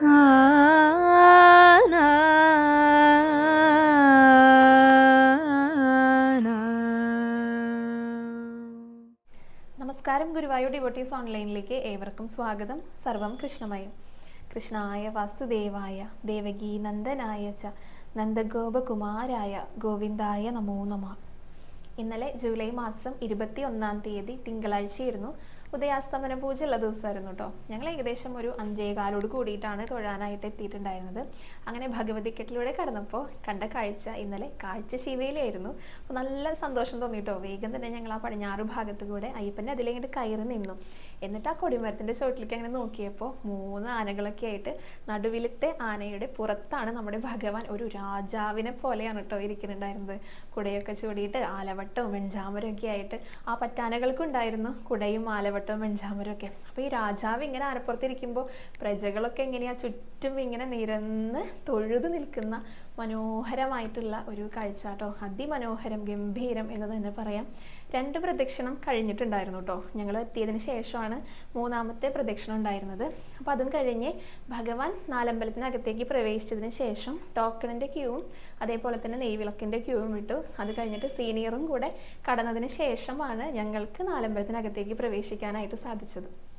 നമസ്കാരം ഗുരുവായൂർ ഡിവോട്ടീസ് ഓൺലൈനിലേക്ക് ഏവർക്കും സ്വാഗതം. സർവം കൃഷ്ണമയം. കൃഷ്ണായ വാസുദേവായ ദേവകീ നന്ദനായ ച നന്ദഗോപകുമാരായ ഗോവിന്ദായ നമോ നമ. ഇന്നലെ ജൂലൈ മാസം ഇരുപത്തി ഒന്നാം തീയതി തിങ്കളാഴ്ചയായിരുന്നു ഉദയാസ്തമന പൂജ ഉള്ള ദിവസമായിരുന്നു കേട്ടോ ഞങ്ങൾ ഏകദേശം ഒരു അഞ്ചേകാലോട് കൂടിയിട്ടാണ് തൊഴാനായിട്ട് എത്തിയിട്ടുണ്ടായിരുന്നത്. അങ്ങനെ ഭഗവതിക്കെട്ടിലൂടെ കടന്നപ്പോൾ കണ്ട കാഴ്ച ഇന്നലെ കാഴ്ച ശിവയിലായിരുന്നു അപ്പോൾ നല്ല സന്തോഷം തോന്നി കേട്ടോ വേഗം തന്നെ ഞങ്ങൾ ആ പടിഞ്ഞാറ് ഭാഗത്തു കൂടെ അയ്യപ്പന്റെ അതിലേക്ക് കയറി നിന്നു. എന്നിട്ട് ആ കൊടിമരത്തിന്റെ ചോട്ടിലേക്ക് അങ്ങനെ നോക്കിയപ്പോൾ മൂന്ന് ആനകളൊക്കെ ആയിട്ട് നടുവിലത്തെ ആനയുടെ പുറത്താണ് നമ്മുടെ ഭഗവാൻ ഒരു രാജാവിനെ പോലെയാണ് കേട്ടോ ഇരിക്കുന്നുണ്ടായിരുന്നത്. കുടയൊക്കെ ചൂടിയിട്ട് ആലവട്ടവും വെഞ്ചാമരവും ഒക്കെ ആയിട്ട് ആ പറ്റാനകൾക്കും ഉണ്ടായിരുന്നു കുടയും ആലവട്ടവും വെഞ്ചാമരവും ഒക്കെ. അപ്പോൾ ഈ രാജാവ് ഇങ്ങനെ ആനപ്പുറത്തിരിക്കുമ്പോൾ പ്രജകളൊക്കെ എങ്ങനെയാ ചുറ്റും ഇങ്ങനെ നിരന്ന് തൊഴുതു നിൽക്കുന്ന മനോഹരമായിട്ടുള്ള ഒരു കാഴ്ച കേട്ടോ അതിമനോഹരം ഗംഭീരം എന്ന് തന്നെ പറയാം. രണ്ട് പ്രദക്ഷിണം കഴിഞ്ഞിട്ടുണ്ടായിരുന്നു കേട്ടോ ഞങ്ങൾ എത്തിയതിന് ശേഷമാണ് മൂന്നാമത്തെ പ്രദക്ഷിണം ഉണ്ടായിരുന്നത്. അപ്പോൾ അതും കഴിഞ്ഞ് ഭഗവാൻ നാലമ്പലത്തിനകത്തേക്ക് പ്രവേശിച്ചതിന് ശേഷം ടോക്കണിന്റെ ക്യൂവും അതേപോലെ തന്നെ നെയ്വിളക്കിന്റെ ക്യൂവും വിട്ടു അത് കഴിഞ്ഞിട്ട് സീനിയറും കൂടെ കടന്നതിന് ശേഷമാണ് ഞങ്ങൾക്ക് നാലമ്പലത്തിനകത്തേക്ക് പ്രവേശിക്കാനായിട്ട് സാധിച്ചത്.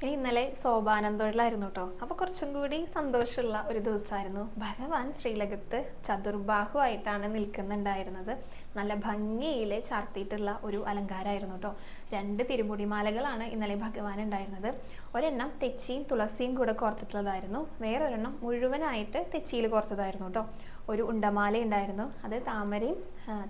പിന്നെ ഇന്നലെ സോപാനന്ദോഴിലായിരുന്നു കേട്ടോ അപ്പോൾ കുറച്ചും കൂടി സന്തോഷമുള്ള ഒരു ദിവസമായിരുന്നു. ഭഗവാൻ ശ്രീലകത്ത് ചതുർബാഹു ആയിട്ടാണ് നിൽക്കുന്നുണ്ടായിരുന്നത്. നല്ല ഭംഗിയിൽ ചാർത്തിയിട്ടുള്ള ഒരു അലങ്കാരമായിരുന്നു കേട്ടോ രണ്ട് തിരുമുടിമാലകളാണ് ഇന്നലെ ഭഗവാൻ ഉണ്ടായിരുന്നത് ഒരെണ്ണം തെച്ചിയും തുളസിയും കൂടെ കോർത്തിട്ടുള്ളതായിരുന്നു. വേറൊരെണ്ണം മുഴുവനായിട്ട് തെച്ചിയിൽ കോർത്തതായിരുന്നു കേട്ടോ ഒരു ഉണ്ടമാല ഉണ്ടായിരുന്നു അത് താമരയും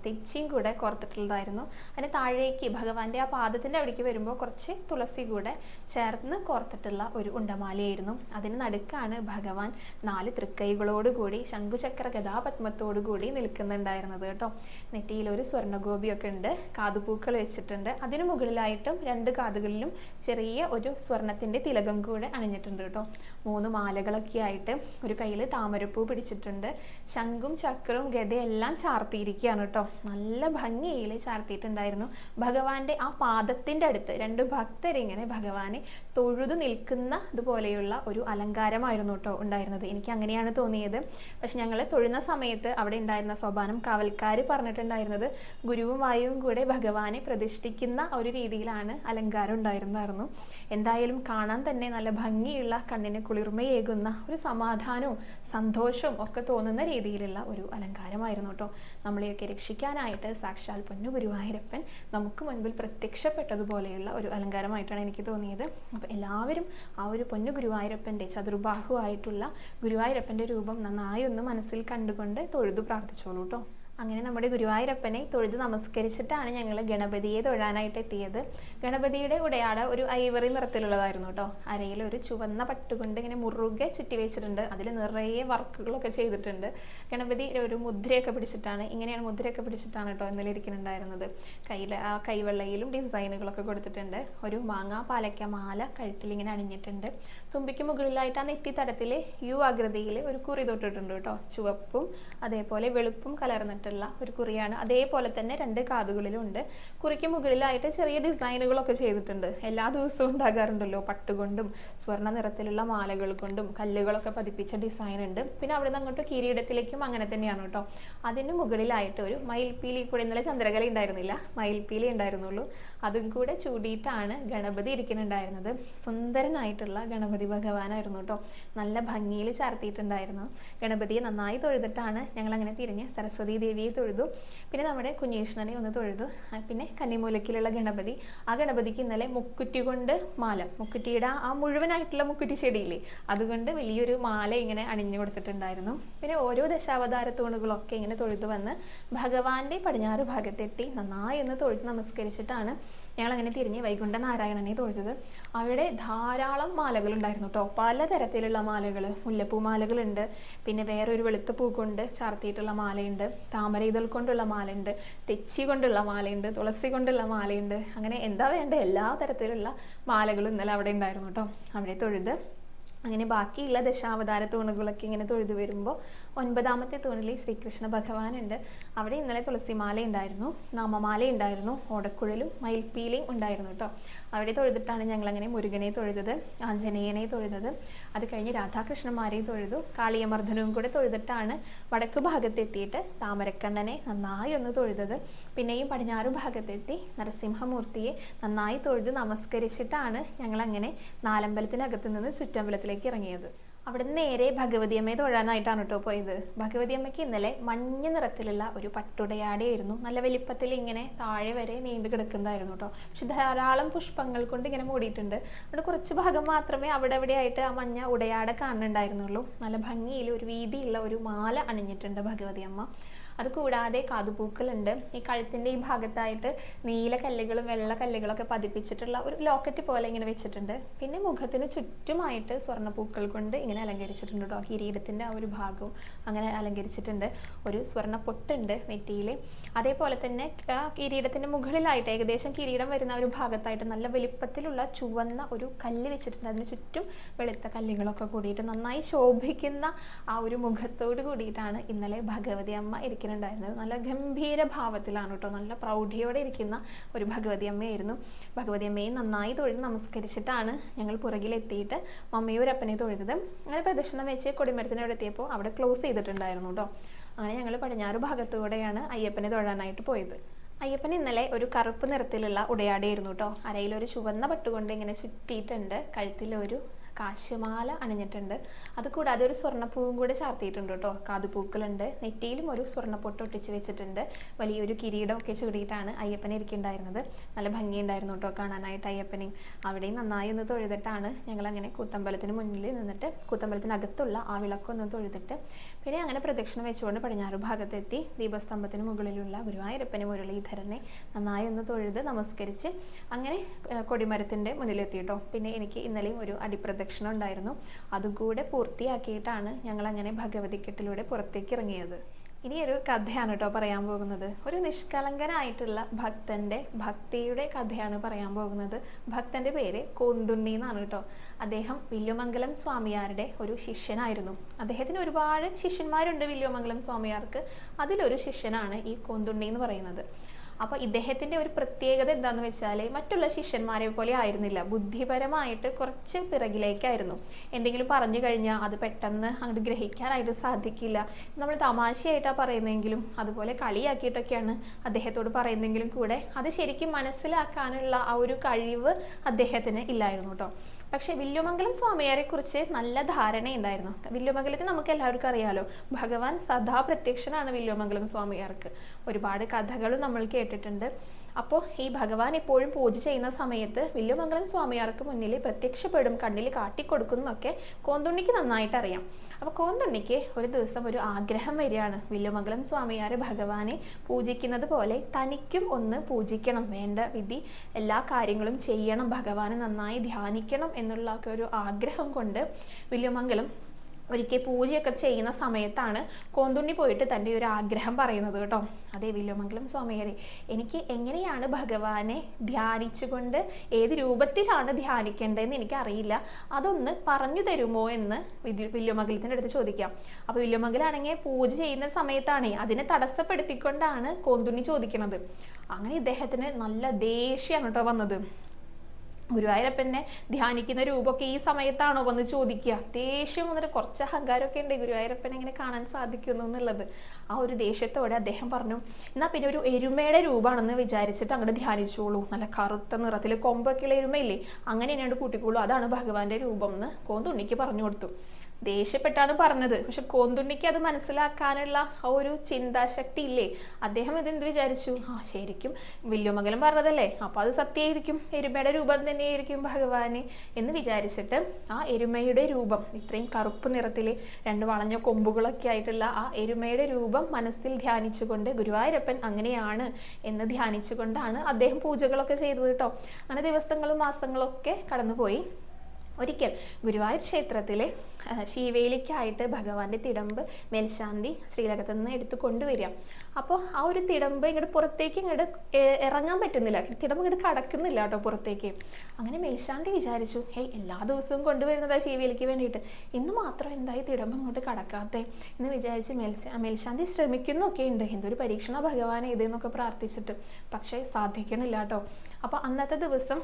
തെച്ചിയും കൂടെ കോർത്തിട്ടുള്ളതായിരുന്നു. അതിന് താഴേക്ക് ഭഗവാന്റെ ആ പാദത്തിന്റെ അവിടേക്ക് വരുമ്പോൾ കുറച്ച് തുളസി കൂടെ ചേർന്ന് കോർത്തിട്ടുള്ള ഒരു ഉണ്ടമാലയായിരുന്നു. അതിന് നടുക്കാണ് ഭഗവാൻ നാല് തൃക്കൈകളോട് കൂടി ശംഖുചക്ര ഗതാപത്മത്തോടു കൂടി നിൽക്കുന്നുണ്ടായിരുന്നത് കേട്ടോ. നെറ്റിയിൽ ഒരു സ്വർണഗോപിയൊക്കെ ഉണ്ട് കാതുപൂക്കൾ വെച്ചിട്ടുണ്ട്. അതിനു മുകളിലായിട്ടും രണ്ട് കാതുകളിലും ചെറിയ ഒരു സ്വർണത്തിന്റെ തിലകം കൂടെ അണിഞ്ഞിട്ടുണ്ട് കേട്ടോ. മൂന്ന് മാലകളൊക്കെ ആയിട്ട് ഒരു കയ്യിൽ താമരപ്പൂ പിടിച്ചിട്ടുണ്ട്. ശംഖും ചക്രവും ഗതയെല്ലാം ചാർത്തിയിരിക്കുകയാണ് കേട്ടോ. നല്ല ഭംഗിയിൽ ചാർത്തിയിട്ടുണ്ടായിരുന്നു. ഭഗവാന്റെ ആ പാദത്തിന്റെ അടുത്ത് രണ്ട് ഭക്തരിങ്ങനെ ഭഗവാനെ തൊഴുതു നിൽക്കുന്ന ഇതുപോലെയുള്ള ഒരു അലങ്കാരമായിരുന്നു കേട്ടോ ഉണ്ടായിരുന്നത്. എനിക്ക് അങ്ങനെയാണ് തോന്നിയത്. പക്ഷെ ഞങ്ങൾ തൊഴുന്ന സമയത്ത് അവിടെ ഉണ്ടായിരുന്ന സോപാനം കാവൽക്കാർ പറഞ്ഞിട്ടുണ്ടായിരുന്നത് ഗുരുവും വായുവും കൂടെ ഭഗവാനെ പ്രതിഷ്ഠിക്കുന്ന ഒരു രീതിയിലാണ് അലങ്കാരം ഉണ്ടായിരുന്നായിരുന്നു എന്തായാലും കാണാൻ തന്നെ നല്ല ഭംഗിയുള്ള കണ്ണിന് കുളിർമയേകുന്ന ഒരു സമാധാനവും സന്തോഷവും ഒക്കെ തോന്നുന്ന രീതിയിലുള്ള ഒരു അലങ്കാരമായിരുന്നു കേട്ടോ. നമ്മളെയൊക്കെ രക്ഷിക്കാനായിട്ട് സാക്ഷാൽ പൊന്നു ഗുരുവായൂരപ്പൻ നമുക്ക് മുൻപിൽ പ്രത്യക്ഷപ്പെട്ടതുപോലെയുള്ള ഒരു അലങ്കാരമായിട്ടാണ് എനിക്ക് തോന്നിയത്. എല്ലാവരും ആ ഒരു പൊന്നു ഗുരുവായൂരപ്പന്റെ ചതുർബാഹുവായിട്ടുള്ള ഗുരുവായൂരപ്പന്റെ രൂപം നന്നായി ഒന്ന് മനസ്സിൽ കണ്ടുകൊണ്ട് തൊഴുതു പ്രാർത്ഥിച്ചോളൂ കേട്ടോ അങ്ങനെ നമ്മുടെ ഗുരുവായൂരപ്പനെ തൊഴുത് നമസ്കരിച്ചിട്ടാണ് ഞങ്ങൾ ഗണപതിയെ തൊഴാനായിട്ട് എത്തിയത്. ഗണപതിയുടെ ഉടയാട ഒരു ഐവറി നിറത്തിലുള്ളതായിരുന്നു കേട്ടോ അരയിൽ ഒരു ചുവന്ന പട്ടുകൊണ്ട് ഇങ്ങനെ മുറുകെ ചുറ്റി വെച്ചിട്ടുണ്ട്. അതിൽ നിറയെ വർക്കുകളൊക്കെ ചെയ്തിട്ടുണ്ട്. ഗണപതി ഒരു മുദ്രയൊക്കെ പിടിച്ചിട്ടാണ് ഇങ്ങനെയാണ് മുദ്രയൊക്കെ പിടിച്ചിട്ടാണ് കേട്ടോ ഇന്നലെ ഇരിക്കുന്നുണ്ടായിരുന്നത്. കയ്യിൽ ആ കൈവെള്ളയിലും ഡിസൈനുകളൊക്കെ കൊടുത്തിട്ടുണ്ട്. ഒരു മാങ്ങാ പാലയ്ക്ക മാല കഴുത്തിൽ ഇങ്ങനെ അണിഞ്ഞിട്ടുണ്ട്. തുമ്പിക്ക് മുകളിലായിട്ട് ആ നെറ്റി തടത്തിൽ യു ആകൃതിയിൽ ഒരു കുറി തൊട്ടിട്ടുണ്ട് കേട്ടോ ചുവപ്പും അതേപോലെ വെളുപ്പും കലർന്നിട്ടുള്ള ഒരു കുറിയാണ്. അതേപോലെ തന്നെ രണ്ട് കാതുകളിലും ഉണ്ട് കുറിക്ക് മുകളിലായിട്ട് ചെറിയ ഡിസൈനുകളൊക്കെ ചെയ്തിട്ടുണ്ട്. എല്ലാ ദിവസവും ഉണ്ടാകാറുണ്ടല്ലോ. പട്ടുകൊണ്ടും സ്വർണ നിറത്തിലുള്ള മാലകൾ കൊണ്ടും കല്ലുകളൊക്കെ പതിപ്പിച്ച ഡിസൈൻ ഉണ്ട്. പിന്നെ അവിടെ നിന്ന് അങ്ങോട്ട് കിരീടത്തിലേക്കും അങ്ങനെ തന്നെയാണ് കേട്ടോ. അതിന് മുകളിലായിട്ട് ഒരു മയിൽപ്പീലി കൂടെ ഇന്നലെ ചന്ദ്രകല ഉണ്ടായിരുന്നില്ല. മയിൽപീലി ഉണ്ടായിരുന്നുള്ളൂ. അതും കൂടെ ചൂടിയിട്ടാണ് ഗണപതി ഇരിക്കുന്നുണ്ടായിരുന്നത്. സുന്ദരനായിട്ടുള്ള ഗണപതി ഭഗവാനായിരുന്നു കേട്ടോ. നല്ല ഭംഗിയിൽ ചാർത്തിയിട്ടുണ്ടായിരുന്നു. ഗണപതിയെ നന്നായി തൊഴുതിട്ടാണ് ഞങ്ങൾ അങ്ങനെ തിരിഞ്ഞ് സരസ്വതി ദേവിയെ തൊഴുതു. പിന്നെ നമ്മുടെ കുഞ്ഞേഷ്ണനെ ഒന്ന് തൊഴുതു. പിന്നെ കന്നിമൂലക്കിലുള്ള ഗണപതി. ആ ഗണപതിക്ക് ഇന്നലെ മുക്കുറ്റി കൊണ്ട് മാല. മുക്കുറ്റിയുടെ ആ മുഴുവനായിട്ടുള്ള മുക്കുറ്റി ചെടിയില്ലേ? അതുകൊണ്ട് വലിയൊരു മാല ഇങ്ങനെ അണിഞ്ഞു കൊടുത്തിട്ടുണ്ടായിരുന്നു. പിന്നെ ഓരോ ദശാവതാര തൂണുകളൊക്കെ ഇങ്ങനെ തൊഴുതു വന്ന് ഭഗവാന്റെ പടിഞ്ഞാറ് ഭാഗത്തെത്തി നന്നായി ഒന്ന് തൊഴുത് നമസ്കരിച്ചിട്ടാണ് ഞങ്ങൾ അങ്ങനെ തിരിഞ്ഞ് വൈകുണ്ഠ നാരായണനെ തൊഴുത് അവിടെ ധാരാളം മാലകൾ ഉണ്ടായിരുന്നു കേട്ടോ പലതരത്തിലുള്ള മാലകൾ മുല്ലപ്പൂ മാലകളുണ്ട്. പിന്നെ വേറെ ഒരു വെളുത്ത പൂ കൊണ്ട് ചാർത്തിയിട്ടുള്ള മാലയുണ്ട്. താമര ഇതൾ കൊണ്ടുള്ള മാലയുണ്ട്. തെച്ചി കൊണ്ടുള്ള മാലയുണ്ട്. തുളസി കൊണ്ടുള്ള മാലയുണ്ട്. അങ്ങനെ എന്താ വേണ്ട? എല്ലാ തരത്തിലുള്ള മാലകളും ഇന്നലെ അവിടെ ഉണ്ടായിരുന്നു കേട്ടോ അവിടെ തൊഴുത് അങ്ങനെ ബാക്കിയുള്ള ദശാവതാര തൂണുകളൊക്കെ ഇങ്ങനെ തൊഴുതു വരുമ്പോൾ ഒൻപതാമത്തെ തൂണിൽ ശ്രീകൃഷ്ണ ഭഗവാനുണ്ട്. അവിടെ ഇന്നലെ തുളസിമാല ഉണ്ടായിരുന്നു നാമമാല ഉണ്ടായിരുന്നു ഓടക്കുഴലും മയിൽപ്പീലയും ഉണ്ടായിരുന്നു കേട്ടോ അവിടെ തൊഴുതിട്ടാണ് ഞങ്ങൾ അങ്ങനെ മുരുകനെ തൊഴുതത് ആഞ്ജനേയനെ തൊഴുതത്. അത് കഴിഞ്ഞ് രാധാകൃഷ്ണന്മാരെ തൊഴുതു. കാളിയമർദ്ദനവും കൂടെ തൊഴുതിട്ടാണ് വടക്കു ഭാഗത്തെത്തിയിട്ട് താമരക്കണ്ണനെ നന്നായി ഒന്ന് തൊഴുതത്. പിന്നെയും പടിഞ്ഞാറ് ഭാഗത്തെത്തി നരസിംഹമൂർത്തിയെ നന്നായി തൊഴുത് നമസ്കരിച്ചിട്ടാണ് ഞങ്ങൾ അങ്ങനെ നാലമ്പലത്തിനകത്ത് നിന്ന് ചുറ്റമ്പലത്തിലേക്ക് ഇറങ്ങിയത്. അവിടുന്ന് നേരെ ഭഗവതി അമ്മയെ തൊഴാനായിട്ടാണ് കേട്ടോ പോയത്. ഭഗവതി അമ്മയ്ക്ക് ഇന്നലെ മഞ്ഞ നിറത്തിലുള്ള ഒരു പട്ടുടയാടയായിരുന്നു. നല്ല വലിപ്പത്തിൽ ഇങ്ങനെ താഴെ വരെ നീണ്ടു കിടക്കുന്നതായിരുന്നു കേട്ടോ. പക്ഷെ ധാരാളം പുഷ്പങ്ങൾ കൊണ്ട് ഇങ്ങനെ മൂടിയിട്ടുണ്ട്. അവിടെ കുറച്ച് ഭാഗം മാത്രമേ അവിടെ എവിടെയായിട്ട് ആ മഞ്ഞ ഉടയാട കാണുന്നുണ്ടായിരുന്നുള്ളൂ. നല്ല ഭംഗിയിൽ ഒരു വീതിയുള്ള ഒരു മാല അണിഞ്ഞിട്ടുണ്ട് ഭഗവതി അമ്മ അത് കൂടാതെ കാതുപൂക്കളുണ്ട്. ഈ കഴുത്തിന്റെ ഈ ഭാഗത്തായിട്ട് നീല കല്ലുകളും വെള്ള കല്ലുകളൊക്കെ പതിപ്പിച്ചിട്ടുള്ള ഒരു ലോക്കറ്റ് പോലെ ഇങ്ങനെ വെച്ചിട്ടുണ്ട്. പിന്നെ മുഖത്തിന് ചുറ്റുമായിട്ട് സ്വർണപ്പൂക്കൾ കൊണ്ട് ഇങ്ങനെ അലങ്കരിച്ചിട്ടുണ്ട് കേട്ടോ കിരീടത്തിന്റെ ആ ഒരു ഭാഗവും അങ്ങനെ അലങ്കരിച്ചിട്ടുണ്ട്. ഒരു സ്വർണ പൊട്ടുണ്ട് നെറ്റിയിൽ അതേപോലെ തന്നെ കിരീടത്തിന്റെ മുകളിലായിട്ട് ഏകദേശം കിരീടം വരുന്ന ഒരു ഭാഗത്തായിട്ട് നല്ല വലിപ്പത്തിലുള്ള ചുവന്ന ഒരു കല്ല് വെച്ചിട്ടുണ്ട്. അതിന് ചുറ്റും വെളുത്ത കല്ലുകളൊക്കെ കൂടിയിട്ട് നന്നായി ശോഭിക്കുന്ന ആ ഒരു മുഖത്തോട് കൂടിയിട്ടാണ് ഇന്നലെ ഭഗവതി അമ്മ ഇരിക്കുന്നുണ്ടായിരുന്നത്. നല്ല ഗംഭീര ഭാവത്തിലാണ് കേട്ടോ നല്ല പ്രൗഢിയോടെ ഇരിക്കുന്ന ഒരു ഭഗവതി അമ്മയായിരുന്നു. ഭഗവതി അമ്മയെ നന്നായി തൊഴുത് നമസ്കരിച്ചിട്ടാണ് ഞങ്ങൾ പുറകിലെത്തിയിട്ട് മമ്മയൂരപ്പനെ തൊഴുതത്. അങ്ങനെ പ്രദക്ഷിണം വെച്ച് കൊടിമരത്തിനോട് എത്തിയപ്പോൾ അവിടെ ക്ലോസ് ചെയ്തിട്ടുണ്ടായിരുന്നു കേട്ടോ അങ്ങനെ ഞങ്ങൾ പടിഞ്ഞാറ് ഭാഗത്തൂടെയാണ് അയ്യപ്പനെ തൊഴാനായിട്ട് പോയത്. അയ്യപ്പൻ ഇന്നലെ ഒരു കറുപ്പ് നിറത്തിലുള്ള ഉടയാടിയായിരുന്നു കേട്ടോ അരയിൽ ഒരു ചുവന്ന പട്ടുകൊണ്ട് ഇങ്ങനെ ചുറ്റിയിട്ടുണ്ട്. കഴുത്തിൽ ഒരു കാശുമാല അണിഞ്ഞിട്ടുണ്ട്. അതുകൂടാതെ ഒരു സ്വർണപ്പൂവും കൂടെ ചാർത്തിയിട്ടുണ്ട് കേട്ടോ. കാതുപൂക്കളുണ്ട്. നെറ്റിയിലും ഒരു സ്വർണപ്പൊട്ട് ഒട്ടിച്ച് വെച്ചിട്ടുണ്ട്. വലിയൊരു കിരീടമൊക്കെ ചൂടിയിട്ടാണ് അയ്യപ്പനെ ഇരിക്കുന്നുണ്ടായിരുന്നത് നല്ല ഭംഗിയുണ്ടായിരുന്നു കേട്ടോ കാണാനായിട്ട് അയ്യപ്പനെയും അവിടെയും നന്നായി ഒന്ന് തൊഴുതിട്ടാണ് ഞങ്ങൾ അങ്ങനെ കൂത്തമ്പലത്തിന് മുന്നിൽ നിന്നിട്ട് കൂത്തമ്പലത്തിനകത്തുള്ള ആ വിളക്കൊന്ന് തൊഴുതിട്ട് പിന്നെ അങ്ങനെ പ്രദക്ഷിണം വെച്ചുകൊണ്ട് പടിഞ്ഞാറ് ഭാഗത്തെത്തി. ദീപസ്തംഭത്തിന് മുകളിലുള്ള ഗുരുവായൂരപ്പനെ മുരളീധരനെ നന്നായി ഒന്ന് തൊഴുത് നമസ്കരിച്ച് അങ്ങനെ കൊടിമരത്തിന്റെ മുന്നിലെത്തി കേട്ടോ. പിന്നെ എനിക്ക് ഇന്നലെയും ഒരു അടിപ്രദക്ഷിണം ഉണ്ടായിരുന്നു അതുകൂടെ പൂർത്തിയാക്കിയിട്ടാണ് ഞങ്ങൾ അങ്ങനെ ഭഗവതിക്കെട്ടിലൂടെ പുറത്തേക്ക് ഇറങ്ങിയത് ഇനി ഒരു കഥയാണ് കേട്ടോ പറയാൻ പോകുന്നത്. ഒരു നിഷ്കളങ്കനായിട്ടുള്ള ഭക്തന്റെ ഭക്തിയുടെ കഥയാണ് പറയാൻ പോകുന്നത്. ഭക്തന്റെ പേര് കോന്തുണ്ണി എന്നാണ് കേട്ടോ. അദ്ദേഹം വില്ലുമംഗലം സ്വാമിയാരുടെ ഒരു ശിഷ്യനായിരുന്നു. അദ്ദേഹത്തിന് ഒരുപാട് ശിഷ്യന്മാരുണ്ട് വില്ലുമംഗലം സ്വാമിയാർക്ക്. അതിലൊരു ശിഷ്യനാണ് ഈ കോന്തുണ്ണി എന്ന് പറയുന്നത്. അപ്പോൾ ഇദ്ദേഹത്തിന്റെ ഒരു പ്രത്യേകത എന്താണെന്ന് വെച്ചാൽ മറ്റുള്ള ശിഷ്യന്മാരെ പോലെ ആയിരുന്നില്ല. ബുദ്ധിപരമായിട്ട് കുറച്ച് പിറകിലേക്കായിരുന്നു. എന്തെങ്കിലും പറഞ്ഞു കഴിഞ്ഞാൽ അത് പെട്ടെന്ന് അങ്ങോട്ട് ഗ്രഹിക്കാനായിട്ട് സാധിക്കില്ല. നമ്മൾ തമാശയായിട്ടാണ് പറയുന്നതെങ്കിലും അതുപോലെ കളിയാക്കിയിട്ടൊക്കെയാണ് അദ്ദേഹത്തോട് പറയുന്നെങ്കിലും കൂടെ അത് ശരിക്കും മനസ്സിലാക്കാനുള്ള ആ ഒരു കഴിവ് അദ്ദേഹത്തിന് ഇല്ലായിരുന്നു കേട്ടോ പക്ഷെ വില്ലുമംഗലം സ്വാമിയാരെ കുറിച്ച് നല്ല ധാരണയുണ്ടായിരുന്നു. വില്ലുമംഗലത്തിൽ നമുക്ക് എല്ലാവർക്കും അറിയാലോ ഭഗവാൻ സദാ പ്രത്യക്ഷനാണ് വില്ലുമംഗലം സ്വാമിയാർക്ക്. ഒരുപാട് കഥകളും നമ്മൾ കേട്ടിട്ടുണ്ട്. അപ്പോൾ ഈ ഭഗവാൻ എപ്പോഴും പൂജ ചെയ്യുന്ന സമയത്ത് വില്ലുമംഗലം സ്വാമിയാർക്ക് മുന്നിൽ പ്രത്യക്ഷപ്പെടും കണ്ണിൽ കാട്ടിക്കൊടുക്കുന്നൊക്കെ കോന്തുണ്ണിക്ക് നന്നായിട്ട് അറിയാം. അപ്പോൾ കോന്തുണ്ണിക്ക് ഒരു ദിവസം ഒരു ആഗ്രഹം വരികയാണ്. വില്ലുമംഗലം സ്വാമിയാർ ഭഗവാനെ പൂജിക്കുന്നത് പോലെ തനിക്കും ഒന്ന് പൂജിക്കണം വേണ്ട വിധി എല്ലാ കാര്യങ്ങളും ചെയ്യണം ഭഗവാനെ നന്നായി ധ്യാനിക്കണം എന്നുള്ള ഒരു ആഗ്രഹം കൊണ്ട് വില്ലുമംഗലം ഒരിക്കൽ പൂജയൊക്കെ ചെയ്യുന്ന സമയത്താണ് കോന്തുണ്ണി പോയിട്ട് തന്റെ ഒരു ആഗ്രഹം പറയുന്നത് കേട്ടോ. അതേ വില്ലുമംഗലം സ്വാമിയാരെ എനിക്ക് എങ്ങനെയാണ് ഭഗവാനെ ധ്യാനിച്ചുകൊണ്ട് ഏത് രൂപത്തിലാണ് ധ്യാനിക്കേണ്ടതെന്ന് എനിക്കറിയില്ല. അതൊന്ന് പറഞ്ഞു തരുമോ എന്ന് വില്ലുമംഗലത്തിന്റെ അടുത്ത് ചോദിക്കാം. അപ്പോൾ വില്ലുമംഗലാണെങ്കിൽ പൂജ ചെയ്യുന്ന സമയത്താണ് അതിനെ തടസ്സപ്പെടുത്തിക്കൊണ്ടാണ് കോന്തുണ്ണി ചോദിക്കുന്നത് അങ്ങനെ ഇദ്ദേഹത്തിന് നല്ല ദേഷ്യമാണ് കേട്ടോ വന്നത്. ഗുരുവായൂരപ്പനെ ധ്യാനിക്കുന്ന രൂപമൊക്കെ ഈ സമയത്താണോ വന്ന് ചോദിക്കുക. ദേഷ്യം വന്നിട്ട് കുറച്ച് അഹങ്കാരമൊക്കെ ഉണ്ട് ഗുരുവായൂരപ്പനെ എങ്ങനെ കാണാൻ സാധിക്കുന്നു എന്നുള്ളത്. ആ ഒരു ദേഷ്യത്തോടെ അദ്ദേഹം പറഞ്ഞു എന്നാൽ പിന്നെ ഒരു എരുമയുടെ രൂപമാണെന്ന് വിചാരിച്ചിട്ട് അങ്ങോട്ട് ധ്യാനിച്ചോളൂ. നല്ല കറുത്ത നിറത്തിൽ കൊമ്പൊക്കെയുള്ള എരുമയില്ലേ? അങ്ങനെ തന്നെയാണ് കൂട്ടിക്കോളൂ അതാണ് ഭഗവാന്റെ രൂപം എന്ന് കോന്തുണ്ണിക്ക് പറഞ്ഞു കൊടുത്തു. ദേഷ്യപ്പെട്ടാണ് പറഞ്ഞത്. പക്ഷെ കോന്തുണ്ണിക്ക് അത് മനസ്സിലാക്കാനുള്ള ആ ഒരു ചിന്താശക്തി ഇല്ലേ? അദ്ദേഹം ഇതെന്ത് വിചാരിച്ചു? ആ ശരിക്കും വില്ലുമംഗലം പറഞ്ഞതല്ലേ? അപ്പോൾ അത് സത്യമായിരിക്കും. എരുമയുടെ രൂപം തന്നെയായിരിക്കും ഭഗവാന് എന്ന് വിചാരിച്ചിട്ട് ആ എരുമയുടെ രൂപം ഇത്രയും കറുപ്പ് നിറത്തിൽ രണ്ട് വളഞ്ഞ കൊമ്പുകളൊക്കെ ആയിട്ടുള്ള ആ എരുമയുടെ രൂപം മനസ്സിൽ ധ്യാനിച്ചുകൊണ്ട് ഗുരുവായൂരപ്പൻ അങ്ങനെയാണ് എന്ന് ധ്യാനിച്ചുകൊണ്ടാണ് അദ്ദേഹം പൂജകളൊക്കെ ചെയ്തത് കേട്ടോ. അങ്ങനെ ദിവസങ്ങളും മാസങ്ങളൊക്കെ കടന്നുപോയി. ഒരിക്കൽ ഗുരുവായൂർ ക്ഷേത്രത്തിലെ ശീവേലിക്കായിട്ട് ഭഗവാന്റെ തിടമ്പ് മേൽശാന്തി ശ്രീലകത്ത് നിന്ന് എടുത്ത് കൊണ്ടുവരിക. അപ്പോൾ ആ ഒരു തിടമ്പ് ഇങ്ങോട്ട് പുറത്തേക്ക് ഇങ്ങോട്ട് ഇറങ്ങാൻ പറ്റുന്നില്ല. തിടമ്പ് ഇങ്ങോട്ട് കടക്കുന്നില്ല കേട്ടോ പുറത്തേക്ക്. അങ്ങനെ മേൽശാന്തി വിചാരിച്ചു ഹേയ് എല്ലാ ദിവസവും കൊണ്ടുവരുന്നതാ ശീവേലിക്ക് വേണ്ടിയിട്ട്. ഇന്ന് മാത്രം എന്തായി തിടമ്പ് ഇങ്ങോട്ട് കടക്കാത്തേ? എന്ന് വിചാരിച്ച് മേൽശാ മേൽശാന്തി ശ്രമിക്കുന്നൊക്കെ ഉണ്ട്. എന്തൊരു പരീക്ഷണ ഭഗവാൻ ഇതെന്നൊക്കെ പ്രാർത്ഥിച്ചിട്ട്. പക്ഷേ സാധിക്കണില്ല കേട്ടോ. അപ്പോൾ അന്നത്തെ ദിവസം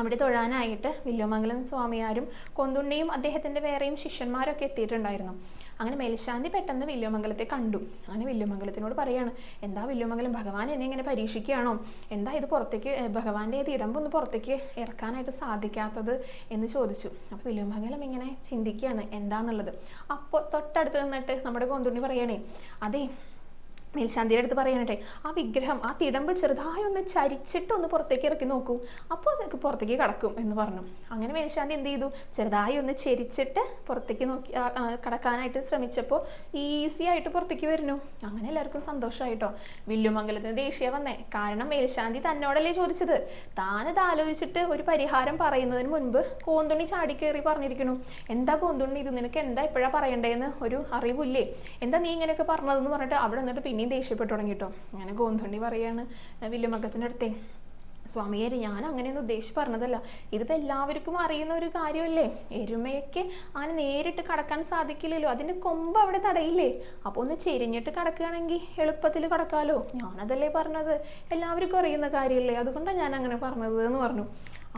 അവിടെ തൊഴാനായിട്ട് വില്ലുമംഗലം സ്വാമിയാരും കൊന്തുണ്ണിയും അദ്ദേഹത്തിന്റെ വേറെയും ശിഷ്യന്മാരൊക്കെ എത്തിയിട്ടുണ്ടായിരുന്നു. അങ്ങനെ മേൽശാന്തി പെട്ടെന്ന് വില്ലുമംഗലത്തെ കണ്ടു. അങ്ങനെ വില്ലുമംഗലത്തിനോട് പറയാണ് എന്താ വില്ലുമംഗലം ഭഗവാൻ എന്നെ ഇങ്ങനെ പരീക്ഷിക്കുകയാണോ? എന്താ ഇത് പുറത്തേക്ക് ഭഗവാന്റെ ഇത് ഇടമ്പൊന്ന് പുറത്തേക്ക് ഇറക്കാനായിട്ട് സാധിക്കാത്തത്? എന്ന് ചോദിച്ചു. അപ്പോൾ വില്ലുമംഗലം ഇങ്ങനെ ചിന്തിക്കുകയാണ് എന്താന്നുള്ളത്. അപ്പോൾ തൊട്ടടുത്ത് നിന്നിട്ട് നമ്മുടെ കൊന്തുണ്ണി പറയണേ അതേ മേൽശാന്തിയുടെ അടുത്ത് പറയാനട്ടെ ആ വിഗ്രഹം ആ തിടമ്പ് ചെറുതായി ഒന്ന് ചരിച്ചിട്ട് ഒന്ന് പുറത്തേക്ക് ഇറക്കി നോക്കൂ. അപ്പോൾ അതൊക്കെ പുറത്തേക്ക് കടക്കും എന്ന് പറഞ്ഞു. അങ്ങനെ മേൽശാന്തി എന്ത് ചെയ്തു? ചെറുതായി ഒന്ന് ചരിച്ചിട്ട് പുറത്തേക്ക് നോക്കി കടക്കാനായിട്ട് ശ്രമിച്ചപ്പോൾ ഈസി ആയിട്ട് പുറത്തേക്ക് വരുന്നു. അങ്ങനെ എല്ലാവർക്കും സന്തോഷമായിട്ടോ വില്ലുമംഗലത്തിന് ദേഷ്യ വന്നേ. കാരണം മേൽശാന്തി തന്നോടല്ലേ ചോദിച്ചത്? താനത് ആലോചിച്ചിട്ട് ഒരു പരിഹാരം പറയുന്നതിന് മുൻപ് കോന്തുണ്ണി ചാടിക്കേറി പറഞ്ഞിരിക്കുന്നു. എന്താ കോന്തുണ്ണി ഇത് നിനക്ക് എന്താ ഇപ്പോഴാ പറയണ്ടേന്ന്? ഒരു അറിവില്ലേ? എന്താ നീ ഇങ്ങനെയൊക്കെ പറഞ്ഞതെന്ന് പറഞ്ഞിട്ട് അവിടെ നിന്നിട്ട് പിന്നെയും ദേഷ്യപ്പെട്ടു തുടങ്ങിട്ടോ. അങ്ങനെ ഗോന്തുണ്ടി പറയാണ് വില്ലുമക്കത്തിന്റെ അടുത്തേ സ്വാമിയെ ഞാൻ അങ്ങനെയൊന്നും ഉദ്ദേശിച്ച് പറഞ്ഞതല്ല. ഇതിപ്പോൾ എല്ലാവർക്കും അറിയുന്ന ഒരു കാര്യമല്ലേ? എരുമയൊക്കെ അങ്ങനെ നേരിട്ട് കടക്കാൻ സാധിക്കില്ലല്ലോ. അതിന്റെ കൊമ്പ് അവിടെ തടയില്ലേ? അപ്പോൾ ഒന്ന് ചെരിഞ്ഞിട്ട് കടക്കുകയാണെങ്കിൽ എളുപ്പത്തിൽ കടക്കാമല്ലോ ഞാനതല്ലേ പറഞ്ഞത്. എല്ലാവർക്കും അറിയുന്ന കാര്യമല്ലേ? അതുകൊണ്ടാണ് ഞാൻ അങ്ങനെ പറഞ്ഞത് എന്ന് പറഞ്ഞു.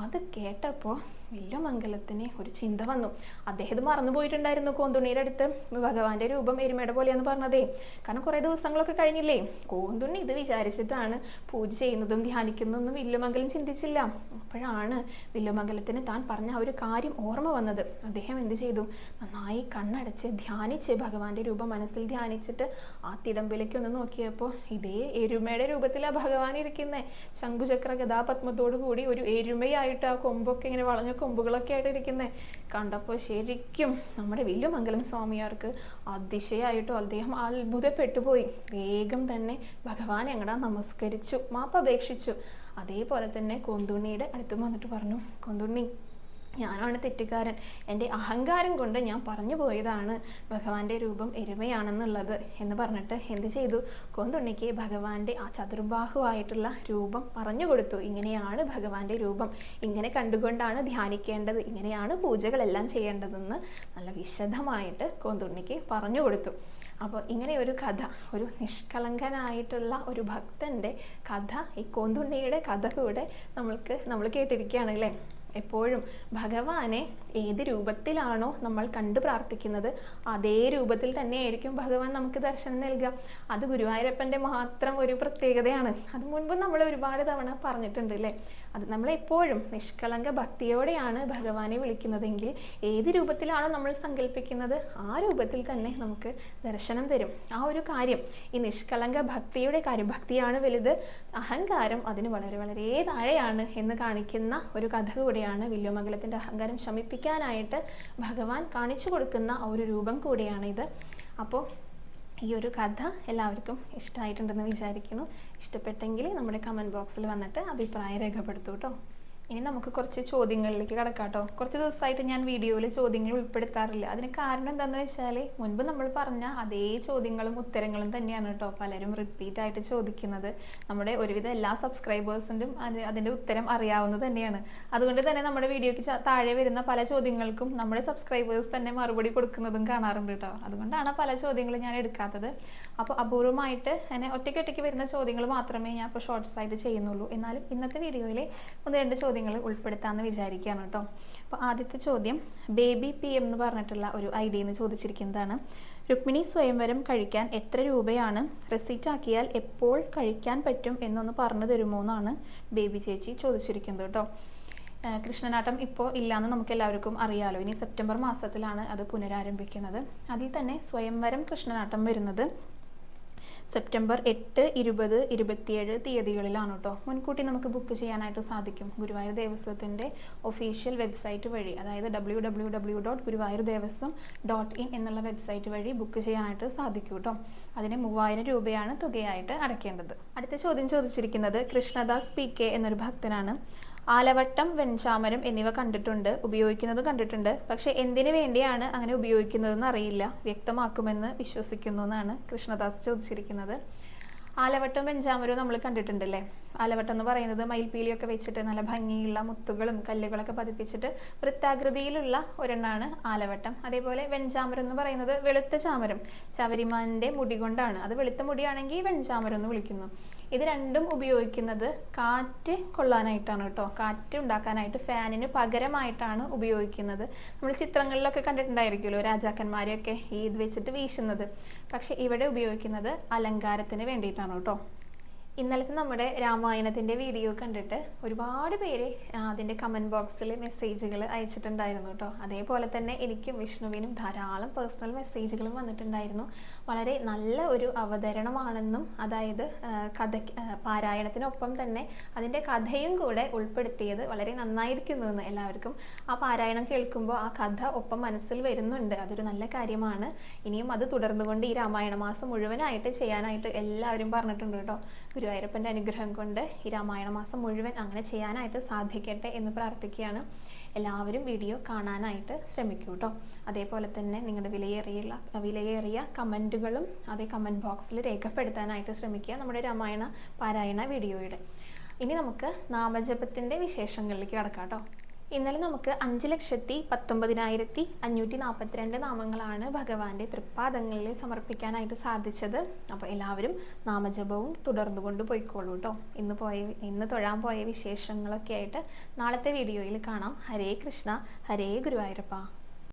അത് കേട്ടപ്പോൾ വില്ലുമംഗലത്തിന് ഒരു ചിന്ത വന്നു. അദ്ദേഹം മറന്നു പോയിട്ടുണ്ടായിരുന്നു കോന്തുണ്ണിയുടെ അടുത്ത്. ഭഗവാന്റെ രൂപം എരുമയുടെ പോലെയാന്ന് പറഞ്ഞതേ. കാരണം കുറേ ദിവസങ്ങളൊക്കെ കഴിഞ്ഞില്ലേ? കോന്തുണ്ണി ഇത് വിചാരിച്ചിട്ടാണ് പൂജ ചെയ്യുന്നതും ധ്യാനിക്കുന്നതൊന്നും വില്ലുമംഗലം ചിന്തിച്ചില്ല. അപ്പോഴാണ് വില്ലുമംഗലത്തിന് താൻ പറഞ്ഞ ഒരു കാര്യം ഓർമ്മ വന്നത്. അദ്ദേഹം എന്ത് ചെയ്തു? നന്നായി കണ്ണടച്ച് ധ്യാനിച്ച് ഭഗവാന്റെ രൂപം മനസ്സിൽ ധ്യാനിച്ചിട്ട് ആ തിടമ്പിലേക്ക് ഒന്ന് നോക്കിയപ്പോൾ ഇതേ എരുമയുടെ രൂപത്തിലാണ് ഭഗവാൻ ഇരിക്കുന്നത് ശംഖുചക്ര ഗതാപത്മത്തോടു കൂടി ഒരു എരുമയായിട്ട് ആ കൊമ്പൊക്കെ ഇങ്ങനെ വളഞ്ഞ കൊമ്പുകളൊക്കെ ആയിട്ട് ഇരിക്കുന്നത് കണ്ടപ്പോൾ ശരിക്കും നമ്മുടെ വില്ലുമംഗലം സ്വാമിയാർക്ക് അതിശയായിട്ടോ അദ്ദേഹം അത്ഭുതപ്പെട്ടുപോയി. വേഗം തന്നെ ഭഗവാൻ എങ്ങടാ നമസ്കരിച്ചു മാപ്പ് അപേക്ഷിച്ചു അതേപോലെ തന്നെ കൊന്തുണ്ണിയുടെ അടുത്ത് വന്നിട്ട് പറഞ്ഞു കൊന്തുണ്ണി ഞാനാണ് തെറ്റുകാരൻ. എന്റെ അഹങ്കാരം കൊണ്ട് ഞാൻ പറഞ്ഞു പോയതാണ്. ഭഗവാന്റെ രൂപം എരുമയാണെന്നുള്ളത് എന്ന് പറഞ്ഞിട്ട് എന്ത് ചെയ്തു? കൊന്തുണ്ണിക്ക് ഭഗവാന്റെ ആ ചതുർബാഹുവായിട്ടുള്ള രൂപം പറഞ്ഞു കൊടുത്തു. ഇങ്ങനെയാണ് ഭഗവാന്റെ രൂപം. ഇങ്ങനെ കണ്ടുകൊണ്ടാണ് ധ്യാനിക്കേണ്ടത്. ഇങ്ങനെയാണ് പൂജകളെല്ലാം ചെയ്യേണ്ടതെന്ന് നല്ല വിശദമായിട്ട് കൊന്തുണ്ണിക്ക് പറഞ്ഞു കൊടുത്തു. അപ്പോൾ ഇങ്ങനെ ഒരു കഥ ഒരു നിഷ്കളങ്കനായിട്ടുള്ള ഒരു ഭക്തന്റെ കഥ ഈ കോന്തുണ്ണിയുടെ കഥ കൂടെ നമ്മൾക്ക് നമ്മൾ കേട്ടിരിക്കുകയാണ് അല്ലേ എപ്പോഴും ഭഗവാനെ ഏത് രൂപത്തിലാണോ നമ്മൾ കണ്ടു പ്രാർത്ഥിക്കുന്നത് അതേ രൂപത്തിൽ തന്നെയായിരിക്കും ഭഗവാൻ നമുക്ക് ദർശനം നൽകുക. അത് ഗുരുവായൂരപ്പന്റെ മാത്രം ഒരു പ്രത്യേകതയാണ്. അത് മുൻപ് നമ്മൾ ഒരുപാട് തവണ പറഞ്ഞിട്ടുണ്ട് അല്ലേ? അത് നമ്മൾ എപ്പോഴും നിഷ്കളങ്ക ഭക്തിയോടെയാണ് ഭഗവാനെ വിളിക്കുന്നതെങ്കിൽ ഏത് രൂപത്തിലാണോ നമ്മൾ സങ്കല്പിക്കുന്നത് ആ രൂപത്തിൽ തന്നെ നമുക്ക് ദർശനം തരും. ആ ഒരു കാര്യം ഈ നിഷ്കളങ്ക ഭക്തിയുടെ കാര്യം ഭക്തിയാണ് വലുത് അഹങ്കാരം അതിന് വളരെ വളരെ താഴെയാണ് എന്ന് കാണിക്കുന്ന ഒരു കഥ കൂടിയാണ് വില്ലുമംഗലത്തിന്റെ അഹങ്കാരം ശമിപ്പിക്കാനായിട്ട് ഭഗവാൻ കാണിച്ചു കൊടുക്കുന്ന ഒരു രൂപം കൂടിയാണ് ഇത് അപ്പോൾ ഈ ഒരു കഥ എല്ലാവർക്കും ഇഷ്ടമായിട്ടുണ്ടെന്ന് വിചാരിക്കുന്നു. ഇഷ്ടപ്പെട്ടെങ്കിൽ നമ്മുടെ കമന്റ് ബോക്സിൽ വന്നിട്ട് അഭിപ്രായം രേഖപ്പെടുത്തൂ കേട്ടോ ഇനി നമുക്ക് കുറച്ച് ചോദ്യങ്ങളിലേക്ക് കടക്കാം കേട്ടോ കുറച്ച് ദിവസമായിട്ട് ഞാൻ വീഡിയോയിൽ ചോദ്യങ്ങൾ ഉൾപ്പെടുത്താറില്ല. അതിന് കാരണം എന്താണെന്ന് വെച്ചാൽ മുൻപ് നമ്മൾ പറഞ്ഞ അതേ ചോദ്യങ്ങളും ഉത്തരങ്ങളും തന്നെയാണ് കേട്ടോ പലരും റിപ്പീറ്റ് ആയിട്ട് ചോദിക്കുന്നത്. നമ്മുടെ ഒരുവിധ എല്ലാ സബ്സ്ക്രൈബേഴ്സിന്റെയും അത് അതിന്റെ ഉത്തരം അറിയാവുന്നത് തന്നെയാണ്. അതുകൊണ്ട് തന്നെ നമ്മുടെ വീഡിയോയ്ക്ക് താഴെ വരുന്ന പല ചോദ്യങ്ങൾക്കും നമ്മുടെ സബ്സ്ക്രൈബേഴ്സ് തന്നെ മറുപടി കൊടുക്കുന്നതും കാണാറുണ്ട് കേട്ടോ. അതുകൊണ്ടാണ് പല ചോദ്യങ്ങളും ഞാൻ എടുക്കാത്തത്. അപ്പോൾ അപൂർവമായിട്ട് എന്നെ ഒറ്റയ്ക്ക് ഒറ്റയ്ക്ക് വരുന്ന ചോദ്യങ്ങൾ മാത്രമേ ഞാൻ ഇപ്പോൾ ഷോർട്ട്സ് ആയിട്ട് ചെയ്യുന്നുള്ളൂ. എന്നാലും ഇന്നത്തെ വീഡിയോയിൽ ഒന്ന് രണ്ട് ചോദ്യങ്ങൾ ഉൾപ്പെടുത്താമെന്ന് വിചാരിക്കുകയാണ് കേട്ടോ. അപ്പോൾ ആദ്യത്തെ ചോദ്യം ബേബി പി എം എന്ന് പറഞ്ഞിട്ടുള്ള ഒരു ഐ ഡി എന്ന് ചോദിച്ചിരിക്കുന്നതാണ്. രുക്മിണി സ്വയംവരം കഴിക്കാൻ എത്ര രൂപയാണ്? റെസീറ്റ് ആക്കിയാൽ എപ്പോൾ കഴിക്കാൻ പറ്റും എന്നൊന്ന് പറഞ്ഞു തരുമോ എന്നാണ് ബേബി ചേച്ചി ചോദിച്ചിരിക്കുന്നത് കേട്ടോ. കൃഷ്ണനാട്ടം ഇപ്പോൾ ഇല്ലാന്ന് നമുക്ക് എല്ലാവർക്കും അറിയാലോ. ഇനി സെപ്റ്റംബർ മാസത്തിലാണ് അത് പുനരാരംഭിക്കുന്നത്. അതിൽ തന്നെ സ്വയംവരം കൃഷ്ണനാട്ടം വരുന്നത് സെപ്റ്റംബർ എട്ട് ഇരുപത് ഇരുപത്തിയേഴ് തീയതികളിലാണ് കേട്ടോ മുൻകൂട്ടി നമുക്ക് ബുക്ക് ചെയ്യാനായിട്ട് സാധിക്കും. ഗുരുവായൂർ ദേവസ്വത്തിന്റെ ഒഫീഷ്യൽ വെബ്സൈറ്റ് വഴി. അതായത് W W W dot Guruvayur Devaswom dot in എന്നുള്ള വെബ്സൈറ്റ് വഴി ബുക്ക് ചെയ്യാനായിട്ട് സാധിക്കും കേട്ടോ അതിന് മൂവായിരം രൂപയാണ് തുകയായിട്ട് അടയ്ക്കേണ്ടത്. അടുത്ത ചോദ്യം ചോദിച്ചിരിക്കുന്നത് കൃഷ്ണദാസ് പി കെ എന്നൊരു ഭക്തനാണ്. ആലവട്ടം വെൺചാമരം എന്നിവ കണ്ടിട്ടുണ്ട് ഉപയോഗിക്കുന്നത് കണ്ടിട്ടുണ്ട്. പക്ഷെ എന്തിനു വേണ്ടിയാണ് അങ്ങനെ ഉപയോഗിക്കുന്നതെന്ന് അറിയില്ല. വ്യക്തമാക്കുമെന്ന് വിശ്വസിക്കുന്നു എന്നാണ് കൃഷ്ണദാസ് ചോദിച്ചിരിക്കുന്നത്. ആലവട്ടം വെഞ്ചാമരവും നമ്മൾ കണ്ടിട്ടുണ്ടല്ലേ? ആലവട്ടം എന്ന് പറയുന്നത് മയിൽപ്പീലിയൊക്കെ വെച്ചിട്ട് നല്ല ഭംഗിയുള്ള മുത്തുകളും കല്ലുകളൊക്കെ പതിപ്പിച്ചിട്ട് വൃത്താകൃതിയിലുള്ള ഒരെണ്ണാണ് ആലവട്ടം. അതേപോലെ വെഞ്ചാമരം എന്ന് പറയുന്നത് വെളുത്ത ചാമരം. ചവരിമാന്റെ മുടി കൊണ്ടാണ്. അത് വെളുത്ത മുടിയാണെങ്കിൽ വെഞ്ചാമരം എന്ന് വിളിക്കുന്നു. ഇത് രണ്ടും ഉപയോഗിക്കുന്നത് കാറ്റ് കൊള്ളാനായിട്ടാണ് കേട്ടോ. കാറ്റ് ഉണ്ടാക്കാനായിട്ട് ഫാനിന് പകരമായിട്ടാണ് ഉപയോഗിക്കുന്നത്. നമ്മൾ ചിത്രങ്ങളിലൊക്കെ കണ്ടിട്ടുണ്ടായിരിക്കുമല്ലോ രാജാക്കന്മാരെയൊക്കെ ഇത് വെച്ചിട്ട് വീശുന്നത്. പക്ഷെ ഇവിടെ ഉപയോഗിക്കുന്നത് അലങ്കാരത്തിന് വേണ്ടിയിട്ടാണ് കേട്ടോ. ഇന്നലത്തെ നമ്മുടെ രാമായണത്തിന്റെ വീഡിയോ കണ്ടിട്ട് ഒരുപാട് പേര് അതിന്റെ കമന്റ് ബോക്സിൽ മെസ്സേജുകൾ അയച്ചിട്ടുണ്ടായിരുന്നു കേട്ടോ അതേപോലെ തന്നെ എനിക്കും വിഷ്ണുവിനും ധാരാളം പേഴ്സണൽ മെസ്സേജുകളും വന്നിട്ടുണ്ടായിരുന്നു. വളരെ നല്ല ഒരു അവതരണമാണെന്നും അതായത് കഥ പാരായണത്തിനൊപ്പം തന്നെ അതിന്റെ കഥയും കൂടെ ഉൾപ്പെടുത്തിയത് വളരെ നന്നായിരിക്കുന്നു എന്ന് എല്ലാവർക്കും. ആ പാരായണം കേൾക്കുമ്പോൾ ആ കഥ ഒപ്പം മനസ്സിൽ വരുന്നുണ്ട്. അതൊരു നല്ല കാര്യമാണ്. ഇനിയും അത് തുടർന്നുകൊണ്ട് ഈ രാമായണ മാസം മുഴുവനായിട്ട് ചെയ്യാനായിട്ട് എല്ലാവരും പറഞ്ഞിട്ടുണ്ട് കേട്ടോ ഗുരുവായൂരപ്പന്റെ അനുഗ്രഹം കൊണ്ട് ഈ രാമായണ മാസം മുഴുവൻ അങ്ങനെ ചെയ്യാനായിട്ട് സാധിക്കട്ടെ എന്ന് പ്രാർത്ഥിക്കുകയാണ്. എല്ലാവരും വീഡിയോ കാണാനായിട്ട് ശ്രമിക്കൂ കേട്ടോ അതേപോലെ തന്നെ നിങ്ങളുടെ വിലയേറിയുള്ള വിലയേറിയ കമന്റുകളും അതേ കമന്റ് ബോക്സിൽ രേഖപ്പെടുത്താനായിട്ട് ശ്രമിക്കുക നമ്മുടെ രാമായണ പാരായണ വീഡിയോയുടെ. ഇനി നമുക്ക് നാമജപത്തിന്റെ വിശേഷങ്ങളിലേക്ക് കടക്കാം കേട്ടോ ഇന്നലെ നമുക്ക് അഞ്ച് ലക്ഷത്തി പത്തൊമ്പതിനായിരത്തി അഞ്ഞൂറ്റി നാൽപ്പത്തിരണ്ട് നാമങ്ങളാണ് ഭഗവാന്റെ തൃപ്പാദങ്ങളിൽ സമർപ്പിക്കാനായിട്ട് സാധിച്ചത്. അപ്പോൾ എല്ലാവരും നാമജപവും തുടർന്നു കൊണ്ട് പോയിക്കോളൂ കേട്ടോ ഇന്ന് പോയ ഇന്ന് തൊഴാൻ പോയ വിശേഷങ്ങളൊക്കെ ആയിട്ട് നാളത്തെ വീഡിയോയിൽ കാണാം. ഹരേ കൃഷ്ണ ഹരേ ഗുരുവായൂരപ്പ.